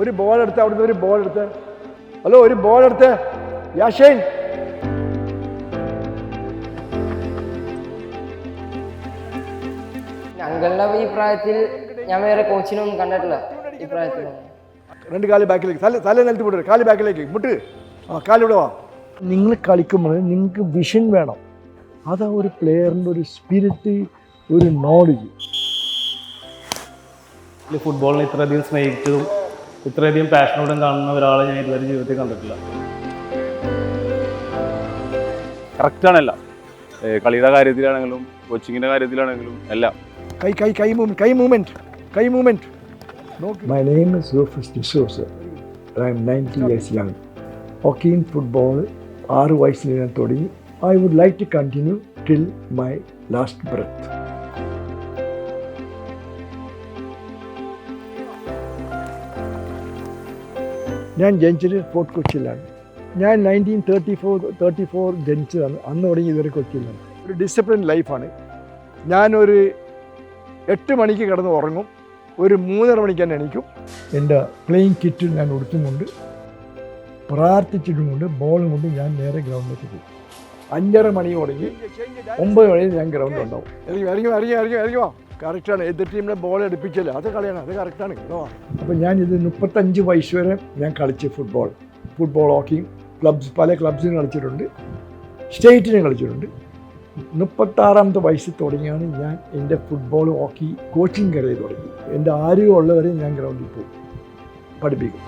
ഒരു ബോൾ എടുത്ത് അവിടുന്ന് ഒരു ബോൾ എടുത്ത്. ഹലോ ഒരു ബോൾ എടുത്ത്. യാഷേൻ. ഞങ്ങളുടെ ഈ പ്രായത്തിൽ ഞാൻ വേറെ കോച്ചിനൊന്നും കണ്ടിട്ടില്ല. ഈ പ്രായത്തിൽ. രണ്ട് കാൽ ബാക്കിലേക്ക് തല തല നിലത്ത് വിടരുത്. കാൽ ബാക്കിലേക്ക് മുട്ട്. ആ കാലിവിടെ വാ. നിങ്ങൾ കളിക്കുമ്പോൾ നിങ്ങൾക്ക് വിഷൻ വേണം. അതാ ഒരു പ്ലെയറിന്റെ ഒരു സ്പിരിറ്റ് ഒരു നോളജ് ഫുട്ബോളിനെ ഇത്രയധികം സ്നേഹിച്ചതും ഇത്രയധികം പാഷനോടും കാണുന്ന ഒരാളെ ഞാൻ ഇതുവരെ ജീവിതത്തിൽ കണ്ടിട്ടില്ല. കറക്റ്റാണല്ല കളിയുടെ കാര്യത്തിലാണെങ്കിലും കോച്ചിങ്ങിന്റെ കാര്യത്തിലാണെങ്കിലും എല്ലാം. കൈ കൈ കൈ മൂവ്മെന്റ് കൈ മൂവ്മെന്റ് കൈ movement my name is Rufus D'Souza I'm ninety years young ഹോക്കിയും football ആറ് വയസ്സിൽ ഞാൻ തുടങ്ങി. I would like to continue till my last breath ഞാൻ ജനിച്ചത് ഫോർട്ട് കൊച്ചിയിലാണ് ഞാൻ nineteen thirty four thirty four ജനിച്ചതാണ് അന്ന് തുടങ്ങി ഇതുവരെ കൊച്ചിയിലാണ് ഒരു ഡിസിപ്ലിൻ ലൈഫാണ് ഞാനൊരു എട്ട് മണിക്ക് കിടന്ന് ഉറങ്ങും ഒരു മൂന്നര മണിക്ക് തന്നെ എണീക്കും എന്റെ പ്ലേയിങ് കിറ്റ് ഞാൻ ഉടുത്തുകൊണ്ട് പ്രാർത്ഥിച്ചിട്ടുമുണ്ട് ബോളും കൊണ്ട് ഞാൻ നേരെ ഗ്രൗണ്ടിലേക്ക് പോകും അഞ്ചര മണി തുടങ്ങി ഒമ്പത് മണി ഞാൻ ഇറങ്ങി ഇറങ്ങി ഇറങ്ങി ഇറങ്ങി ഇറങ്ങി വാ കറക്റ്റാണ് എതിർ ടീമിനെ ബോൾ എടുപ്പിച്ചല്ലേ അത് കളിയാണ്. അത് കറക്റ്റാണ് കേട്ടോ അപ്പോൾ ഞാനിത് മുപ്പത്തഞ്ച് വയസ്സ് വരെ ഞാൻ കളിച്ച് ഫുട്ബോൾ ഫുട്ബോൾ ഹോക്കിയും ക്ലബ്സ് പല ക്ലബ്സിനും കളിച്ചിട്ടുണ്ട്. സ്റ്റേറ്റിനും കളിച്ചിട്ടുണ്ട്. മുപ്പത്താറാമത്തെ വയസ്സിൽ തുടങ്ങിയാണ് ഞാൻ എന്റെ ഫുട്ബോൾ ഹോക്കി കോച്ചിങ് കരയിൽ തുടങ്ങി. എന്റെ ആരോഗ്യമുള്ളവരെ ഞാൻ ഗ്രൗണ്ടിൽ പോകും. പഠിപ്പിക്കും.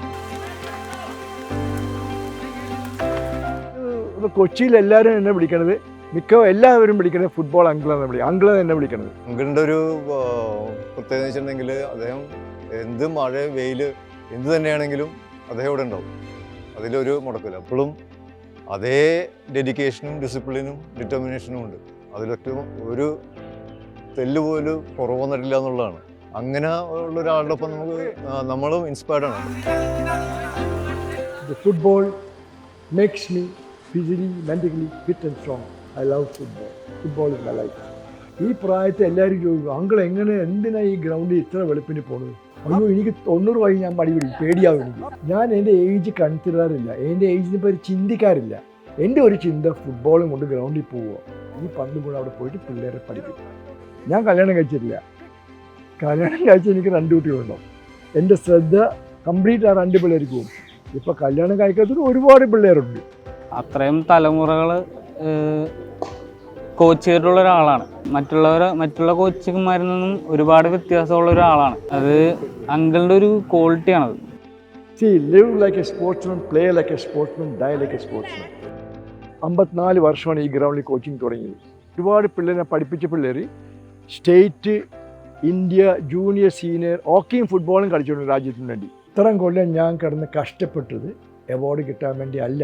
കൊച്ചിയിൽ എല്ലാവരും എന്നെ വിളിക്കണത് മിക്ക എല്ലാവരും വിളിക്കുന്നത് ഫുട്ബോൾ അങ്കിളെന്ന് വിളിക്കും അങ്കിൾ തന്നെ വിളിക്കണത്. അങ്കിളിന്റെ ഒരു പ്രത്യേകത എന്ന് വെച്ചിട്ടുണ്ടെങ്കിൽ അദ്ദേഹം എന്ത് മഴ വെയിൽ എന്ത് തന്നെയാണെങ്കിലും അദ്ദേഹം ഇവിടെ ഉണ്ടാവും. അതിലൊരു മുടക്കില്ല. അപ്പോഴും അതേ ഡെഡിക്കേഷനും ഡിസിപ്ലിനും ഡിറ്റർമിനേഷനും ഉണ്ട്. അതിലൊക്കെ ഒരു തെല്ല് പോലും കുറവ് വന്നിട്ടില്ല എന്നുള്ളതാണ്. അങ്ങനെ ഉള്ള ഒരാളുടെ ഒപ്പം നമുക്ക് നമ്മളും ഇൻസ്പയർഡ് ആണ്. Football makes me physically mentally fit and and strong. Love football football Football my life. ഈ പ്രായത്തെ എല്ലാവരും ചോദിക്കും അങ്കിൾ എങ്ങനെ എന്തിനാ ഈ ഗ്രൗണ്ടിൽ ഇത്ര വെളുപ്പിന് പോണത്? അയ്യോ എനിക്ക് തൊണ്ണൂറ് വയസ്സ് ഞാൻ മടി പിടിക്കും പേടിയാവും എനിക്ക്. ഞാൻ എന്റെ ഏജ് കൺസിഡറില്ല എന്റെ ഏജിനെ പറ്റി ചിന്തിക്കാറില്ല. എന്റെ ഒരു ചിന്ത ഫുട്ബോളും കൊണ്ട് ഗ്രൗണ്ടിൽ പോവുക. ഈ പന്തും കൂടെ അവിടെ പോയിട്ട് പിള്ളേരെ പഠിപ്പിക്കും. ഞാൻ കല്യാണം കഴിച്ചിട്ടില്ല. കല്യാണം കഴിച്ച എനിക്ക് രണ്ട് കുട്ടികളുണ്ടോ എന്റെ ശ്രദ്ധ കംപ്ലീറ്റ് ആ രണ്ട് പിള്ളേർക്ക് പോകും. ഇപ്പം കല്യാണം കഴിക്കാത്തത് ഒരുപാട് പിള്ളേരുണ്ട്. അത്രയും തലമുറകൾ കോച്ച് ചെയ്തിട്ടുള്ള ഒരാളാണ് മറ്റുള്ളവർ മറ്റുള്ള കോച്ചുമാരിൽ നിന്നും ഒരുപാട് വ്യത്യാസമുള്ള ഒരാളാണ് അത് അങ്കിളുടെ ഒരു ക്വാളിറ്റിയാണത്. അമ്പത്തിനാല് വർഷമാണ് ഈ ഗ്രൗണ്ടിൽ കോച്ചിങ് തുടങ്ങിയത്. ഒരുപാട് പിള്ളേരെ പഠിപ്പിച്ച പിള്ളേർ സ്റ്റേറ്റ് ഇന്ത്യ ജൂനിയർ സീനിയർ ഹോക്കിയും ഫുട്ബോളും കളിച്ചിട്ടുണ്ട് രാജ്യത്തിന് വേണ്ടി. ഇത്രയും കൊല്ലം ഞാൻ കിടന്ന് കഷ്ടപ്പെട്ടത് അവാർഡ് കിട്ടാൻ വേണ്ടി അല്ല.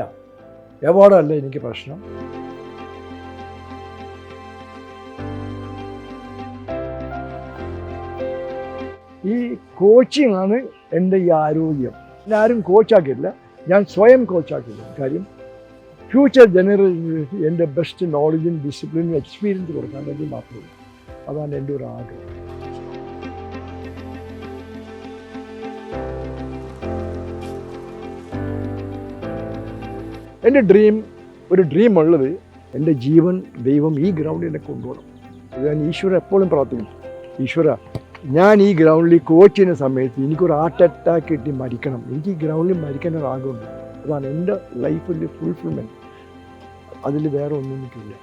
അവാർഡല്ല എനിക്ക് പ്രശ്നം. ഈ കോച്ചിങ് ആണ് എന്റെ ഈ ആരോഗ്യം. ഞാൻ ആരും കോച്ചാക്കിയില്ല ഞാൻ സ്വയം കോച്ചാക്കിയില്ല കാര്യം ഫ്യൂച്ചർ ജനറേഷൻ എന്റെ ബെസ്റ്റ് നോളജും ഡിസിപ്ലിനും എക്സ്പീരിയൻസ് കൊടുക്കാൻ വേണ്ടി മാത്രമേ അതാണ് എന്റെ ഒരു ആഗ്രഹം. എന്റെ ഡ്രീം ഒരു ഡ്രീം ഉള്ളത് എന്റെ ജീവൻ ദൈവം ഈ ഗ്രൗണ്ടിനെ കൊണ്ടുപോകണം. ഞാൻ ഈശ്വര എപ്പോഴും പ്രാർത്ഥിക്കും ഈശ്വര ഞാൻ ഈ ഗ്രൗണ്ടിൽ കോച്ച് ചെയ്യുന്ന സമയത്ത് എനിക്കൊരു ഹാർട്ട് അറ്റാക്ക് കിട്ടി മരിക്കണം. എനിക്ക് ഈ ഗ്രൗണ്ടിൽ മരിക്കാൻ ഒരു ആഗ്രഹമുണ്ട് അതാണ് എന്റെ ലൈഫിൽ ഫുൾഫിൽമെന്റ് അതിൽ വേറെ ഒന്നും എനിക്കില്ല.